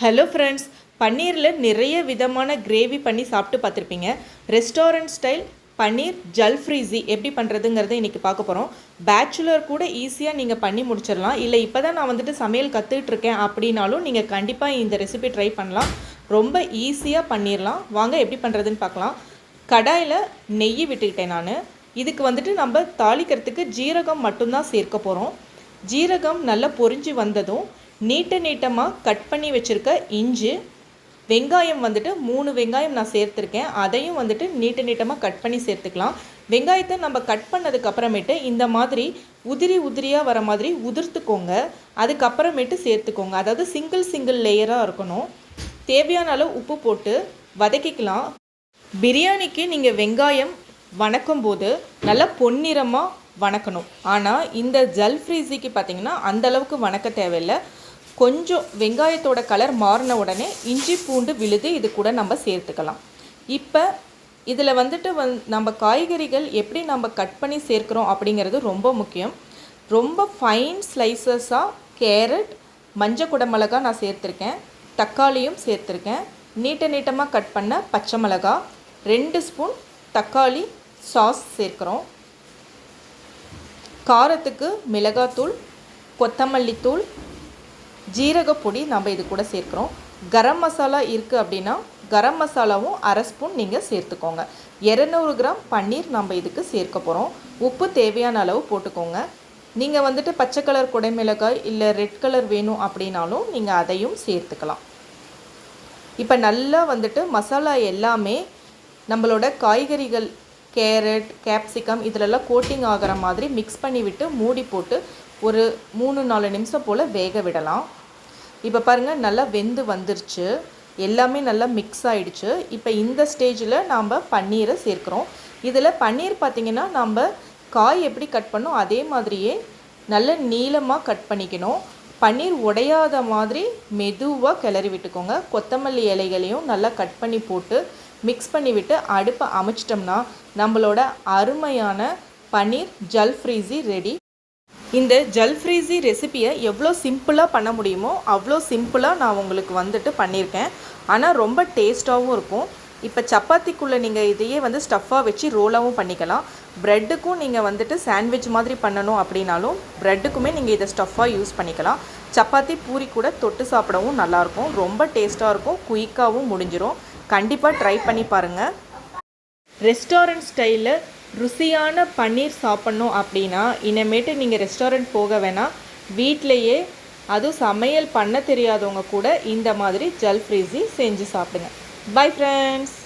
Hello friends பன்னீரில் நிறைய விதமான கிரேவி பண்ணி சாப்பிட்டு பார்த்துருப்பீங்க. Restaurant style paneer jalfrezi எப்படி பண்ணுறதுங்கிறத இன்றைக்கி பார்க்க போகிறோம் பேச்சுலர் கூட ஈஸியாக நீங்கள் பண்ணி முடிச்சிடலாம். இல்லை இப்போ தான் நான் வந்துட்டு சமையல் கற்றுக்கிட்டு இருக்கேன் அப்படின்னாலும் நீங்கள் கண்டிப்பாக இந்த ரெசிபி ட்ரை பண்ணலாம். ரொம்ப ஈஸியாக பண்ணிடலாம். வாங்க எப்படி பண்ணுறதுன்னு பார்க்கலாம். கடாயில் நெய் விட்டுக்கிட்டேன் நான். இதுக்கு வந்துட்டு நம்ம தாளிக்கிறதுக்கு ஜீரகம் மட்டும்தான் சேர்க்க போகிறோம் ஜீரகம் நல்லா பொரிஞ்சு வந்ததும் நீட்ட நீட்டமாக கட் பண்ணி வச்சுருக்க இஞ்சி வெங்காயம் வந்துட்டு மூணு வெங்காயம் நான் சேர்த்துருக்கேன். அதையும் வந்துட்டு நீட்ட நீட்டமாக கட் பண்ணி சேர்த்துக்கலாம். வெங்காயத்தை நம்ம கட் பண்ணதுக்கு அப்புறமேட்டு இந்த மாதிரி உதிரி உதிரியாக வர மாதிரி உதிர்த்துக்கோங்க. அதுக்கப்புறமேட்டு சேர்த்துக்கோங்க. அதாவது சிங்கிள் சிங்கிள் லேயராக இருக்கணும். தேவையான அளவு உப்பு போட்டு வதக்கிக்கலாம். பிரியாணிக்கு நீங்கள் வெங்காயம் வணக்கும் போது நல்லா பொன்னிறமாக வணக்கணும். ஆனால் இந்த ஜல் ஃப்ரீஸிக்கு பார்த்தீங்கன்னா அந்த அளவுக்கு வணக்க தேவையில்லை. கொஞ்சம் வெங்காயத்தோட கலர் மாறின உடனே இஞ்சி பூண்டு விழுது இது கூட நம்ம சேர்த்துக்கலாம். இப்போ இதில் வந்துட்டு வந் நம்ம காய்கறிகள் எப்படி நம்ம கட் பண்ணி சேர்க்குறோம் அப்படிங்கிறது ரொம்ப முக்கியம். ரொம்ப ஃபைன் ஸ்லைசஸாக கேரட் மஞ்சள் குடமிளகா நான் சேர்த்துருக்கேன். தக்காளியும் சேர்த்துருக்கேன். நீட்ட நீட்டமாக கட் பண்ண பச்சை மிளகா ரெண்டு ஸ்பூன் தக்காளி சாஸ் சேர்க்குறோம். காரத்துக்கு மிளகாத்தூள் கொத்தமல்லித்தூள் ஜீரகப்பொடி நம்ம இது கூட சேர்க்குறோம். கரம் மசாலா இருக்குது அப்படின்னா கரம் மசாலாவும் அரை ஸ்பூன் நீங்கள் சேர்த்துக்கோங்க. இரநூறு கிராம் பன்னீர் நம்ம இதுக்கு சேர்க்க போகிறோம் உப்பு தேவையான அளவு போட்டுக்கோங்க. நீங்கள் வந்துட்டு பச்சை கலர் குடைமிளகாய் இல்லை ரெட் கலர் வேணும் அப்படின்னாலும் நீங்கள் அதையும் சேர்த்துக்கலாம். இப்போ நல்லா வந்துட்டு மசாலா எல்லாமே நம்மளோட காய்கறிகள் கேரட் கேப்சிகம் இதிலெல்லாம் கோட்டிங் ஆகிற மாதிரி மிக்ஸ் பண்ணி விட்டு மூடி போட்டு ஒரு மூணு நாலு நிமிஷம் போல் வேக விடலாம். இப்போ பாருங்கள் நல்லா வெந்து வந்துருச்சு. எல்லாமே நல்லா மிக்ஸ் ஆகிடுச்சு இப்போ இந்த ஸ்டேஜில் நாம் பன்னீரை சேர்க்குறோம். இதில் பன்னீர் பார்த்திங்கன்னா நம்ம காய் எப்படி கட் பண்ணோம் அதே மாதிரியே நல்ல நீளமாக கட் பண்ணிக்கணும். பன்னீர் உடையாத மாதிரி மெதுவாக கிளறி விட்டுக்கோங்க. கொத்தமல்லி இலைகளையும் நல்லா கட் பண்ணி போட்டு மிக்ஸ் பண்ணிவிட்டு அடுப்பை அமைச்சிட்டோம்னா நம்மளோட அருமையான பன்னீர் ஜல் ஃப்ரீஸி ரெடி. இந்த ஜல் ஃப்ரீஸி ரெசிப்பியை எவ்வளோ சிம்பிளாக பண்ண முடியுமோ அவ்வளோ சிம்பிளாக நான் உங்களுக்கு வந்துட்டு பண்ணியிருக்கேன். ஆனால் ரொம்ப டேஸ்ட்டாகவும் இருக்கும். இப்போ சப்பாத்திக்குள்ளே நீங்கள் இதையே வந்து ஸ்டஃப்பாக வச்சு ரோலாகவும் பண்ணிக்கலாம். ப்ரெட்டுக்கும் நீங்கள் வந்துட்டு சாண்ட்விச் மாதிரி பண்ணணும் அப்படின்னாலும் ப்ரெட்டுக்குமே நீங்கள் இதை ஸ்டஃப்பாக யூஸ் பண்ணிக்கலாம். சப்பாத்தி பூரி கூட தொட்டு சாப்பிடவும் நல்லாயிருக்கும் ரொம்ப டேஸ்ட்டாக இருக்கும். குயிக்காகவும் முடிஞ்சிடும் கண்டிப்பாக ட்ரை பண்ணி பாருங்கள் ரெஸ்டாரண்ட் ஸ்டைலில் ருசியான பன்னீர் சாப்பிட்ணும் அப்படின்னா இனிமேட்டு நீங்கள் ரெஸ்டாரண்ட் போக வேணாம். வீட்டிலையே அதுவும் சமையல் பண்ண தெரியாதவங்க கூட இந்த மாதிரி ஜல் ஃப்ரீஸி செஞ்சு சாப்பிடுங்க. Bye friends